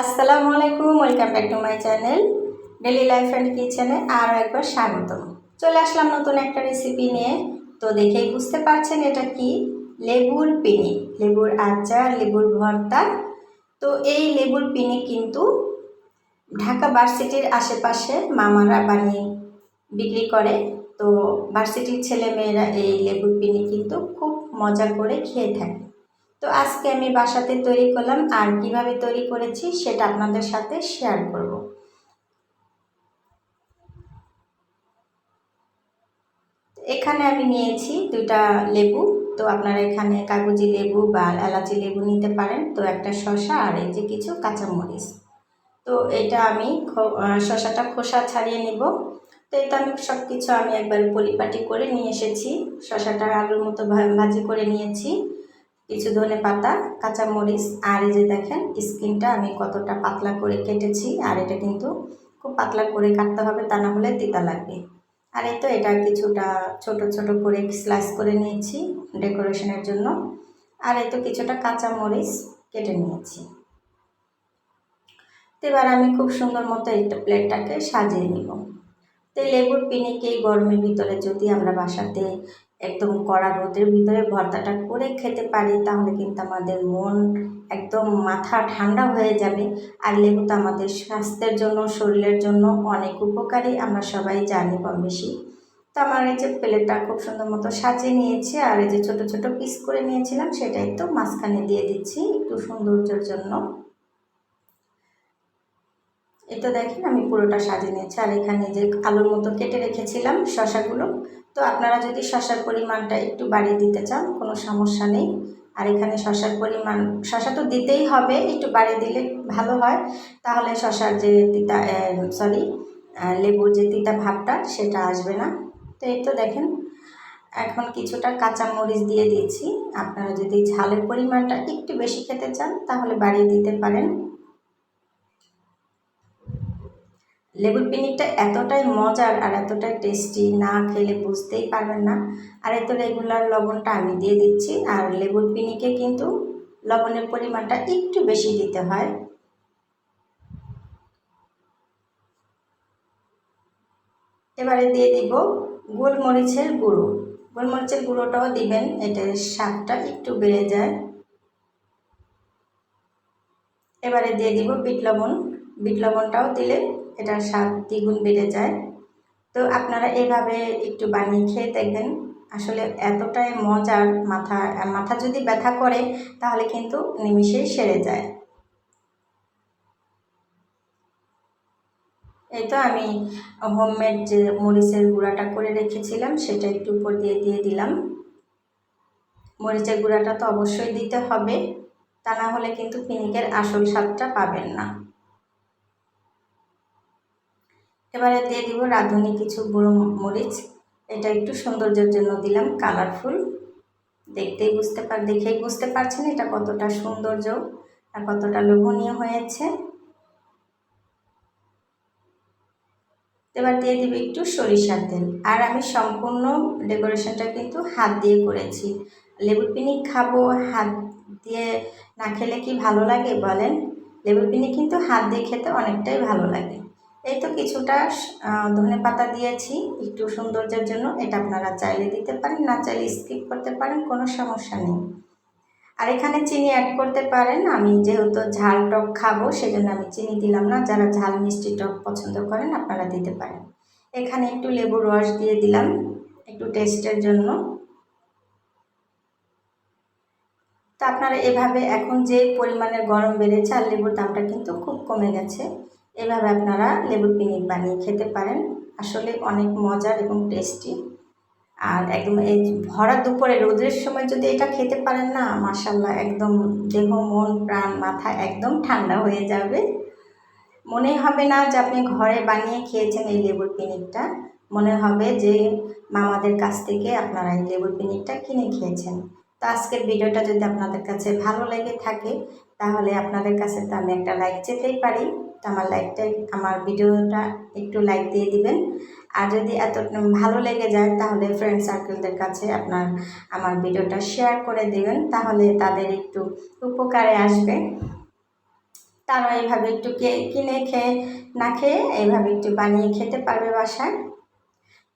আসসালামু আলাইকুম, welcome back to my channel daily life and কিচেনে আরও একবার স্বাগতম। চলে আসলাম নতুন একটা রেসিপি নিয়ে। তো দেখেই বুঝতে পারছেন এটা কি? লেবুর পিনি, লেবুর আচার, লেবুর ভর্তা। তো এই লেবুর পিনি কিন্তু ঢাকা ভার্সিটির আশেপাশে মামারা বানিয়ে বিক্রি করে। তো ভার্সিটির ছেলেমেয়েরা এই লেবুর পিনি কিন্তু খুব মজা করে খেয়ে থাকে। তো আজকে আমি বাসাতে তৈরি করলাম আর কীভাবে তৈরি করেছি সেটা আপনাদের সাথে শেয়ার করব। এখানে আমি নিয়েছি দুইটা লেবু, তো আপনারা এখানে কাগজি লেবু বা এলাচি লেবু নিতে পারেন, তো একটা শশা আর এই যে কিছু কাঁচামরিচ। তো এটা আমি শশাটা খোসা ছাড়িয়ে নিব। তো এটা আমি সব কিছু আমি একবার পরিপাটি করে নিয়ে এসেছি। শশাটা আলুর মতো ভাজি করে নিয়েছি। কিছু ধনে পাতা, কাঁচামরিচ, আর এই যে দেখেন, স্কিনটা আমি কতটা পাতলা করে কেটেছি, আর এটা কিন্তু খুব পাতলা করে কাটতে হবে, তা না হলে তিতা লাগবে। আর এই তো এটা কিছুটা ছোট ছোট করে স্লাইস করে নিয়েছি ডেকোরেশনের জন্য। আর এই তো কিছুটা কাঁচামরিচ কেটে নিয়েছি। তো এবার আমি খুব সুন্দর মতো এই প্লেটটাকে সাজিয়ে নিব। তো লেবুর পিনিকে গরমের ভিতরে যদি আমরা বাসাতে একদম কড়া রোদের ভিতরে ভর্তাটা করে খেতে পারি, তাহলে কিন্তু আমাদের মন একদম মাথা ঠান্ডা হয়ে যাবে। আর লেবু তো আমাদের স্বাস্থ্যের জন্য, শরীরের জন্য অনেক উপকারী, আমরা সবাই জানি কম বেশি তো আমার এই যে প্লেটটা খুব সুন্দর মতো সাজিয়ে নিয়েছি, আর এই যে ছোটো ছোটো পিস করে নিয়েছিলাম, সেটাই তো মাঝখানে দিয়ে দিচ্ছি একটু সৌন্দর্যের জন্য। এটা দেখেন, আমি পুরোটা সাজিয়ে নিয়েছি, আর এখানে যে আলুর মতো কেটে রেখেছিলাম শশাগুলো তো আপনারা যদি শশার পরিমাণটা একটু বাড়িয়ে দিতে চান, কোনো সমস্যা নেই। আর এখানে শশার পরিমাণ শশা তো দিতেই হবে, একটু বাড়িয়ে দিলে ভালো হয়। তাহলে শশার যে তিতা সরি লেবুর যে তিতা ভাবটা, সেটা আসবে না। তো এই তো দেখেন, এখন কিছুটা কাঁচা মরিচ দিয়ে দিয়েছি আপনারা যদি ঝালের পরিমাণটা একটু বেশি খেতে চান, তাহলে বাড়িয়ে দিতে পারেন। লেবুর পিনিকটা এতটাই মজার আর এতটাই টেস্টি না খেলে বুঝতেই পারবেন না। আর এত রেগুলার লবণটা আমি দিয়ে দিচ্ছি। আর লেবুর পিনিকে কিন্তু লবণের পরিমাণটা একটু বেশি দিতে হয়। এবারে দিয়ে দিব গোলমরিচের গুঁড়ো। গোলমরিচের গুঁড়োটাও দিবেন এটার স্বাদটা একটু বেড়ে যায়। এবারে দিয়ে দিব বিট লবণ। বিট লবণটাও দিলে এটার স্বাদ দ্বিগুণ বেড়ে যায়। তো আপনারা এভাবে একটু বানিয়ে খেয়ে দেখবেন। আসলে এতটাই মজার মাথা মাথা যদি ব্যথা করে, তাহলে কিন্তু নিমিশেই সেরে যায়। এই তো আমি হোমমেড যে মরিচের গুঁড়াটা করে রেখেছিলাম, সেটা একটু উপর দিয়ে দিয়ে দিলাম। মরিচের গুঁড়াটা তো অবশ্যই দিতে হবে, তা না হলে কিন্তু পিনিকের আসল স্বাদটা পাবেন না। এবারে দিয়ে দিব রাঁধুনি কিছু গুঁড়ো মরিচ। এটা একটু সৌন্দর্যের জন্য দিলাম, কালারফুল। দেখতেই বুঝতে পার দেখেই বুঝতে পারছেন এটা কতটা সৌন্দর্য আর কতটা লোভনীয় হয়েছে। এবার দিয়ে দিব একটু সরিষার তেল। আর আমি সম্পূর্ণ ডেকোরেশনটা কিন্তু হাত দিয়ে করেছি। লেবুর পিনি খাব, হাত দিয়ে না খেলে কি ভালো লাগে বলেন? লেবুর পিনি কিন্তু হাত দিয়ে খেতে অনেকটাই ভালো লাগে। এই তো কিছুটা ধনে পাতা দিয়েছি। একটু সৌন্দর্যের জন্য এটা আপনারা চাইলে দিতে পারেন, না চাইলে স্কিপ করতে পারেন, কোনো সমস্যা নেই। আর এখানে চিনি অ্যাড করতে পারেন। আমি যেহেতু ঝাল টক খাব, সেজন্য আমি চিনি দিলাম না। যারা ঝাল মিষ্টি টক পছন্দ করেন, আপনারা দিতে পারেন। এখানে একটু লেবুর রস দিয়ে দিলাম, একটু টেস্টের জন্য। তো আপনারা এভাবে এখন যে পরিমাণের গরম বেড়েছে, আর লেবুর দামটা কিন্তু খুব কমে গেছে। এভাবে আপনারা লেবুর পিনিক বানিয়ে খেতে পারেন। আসলে অনেক মজার এবং টেস্টি। আর একদম এই ভরা দুপুরে রোদের সময় যদি এটা খেতে পারেন না মাসাল্লাহ একদম দেহ, মন, প্রাণ, মাথা একদম ঠান্ডা হয়ে যাবে। মনে হবে না যে আপনি ঘরে বানিয়ে খেয়েছেন এই লেবুর পিনিকটা। মনে হবে যে মামাদের কাছ থেকে আপনারা এই লেবুর পিনিকটা কিনে খেয়েছেন। তো আজকের ভিডিওটা যদি আপনাদের কাছে ভালো লেগে থাকে, তাহলে আপনাদের কাছে তো আমি একটা লাইক চেতেই পারি। তো আমার লাইকটা, আমার ভিডিওটা একটু লাইক দিয়ে দিবেন। আর যদি এত ভালো লেগে যায়, তাহলে ফ্রেন্ড সার্কেলদের কাছে আপনার, আমার ভিডিওটা শেয়ার করে দেবেন, তাহলে তাদের একটু উপকারে আসবে। তারা এইভাবে একটু কিনে খেয়ে, না খেয়ে এইভাবে একটু বানিয়ে খেতে পারবে বাসায়।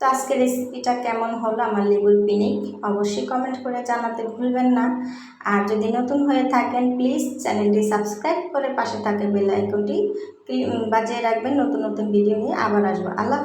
তো আজকে রেসিপিটা কেমন হলো আমার লেবুর পিনিক অবশ্যই কমেন্ট করে জানাতে ভুলবেন না। আর যদি নতুন হয়ে থাকেন প্লিজ চ্যানেলটি সাবস্ক্রাইব করে পাশে থাকে বেল আইকনটি বাজিয়ে রাখবেন। নতুন নতুন ভিডিও নিয়ে আবার আসব। আল্লাহ।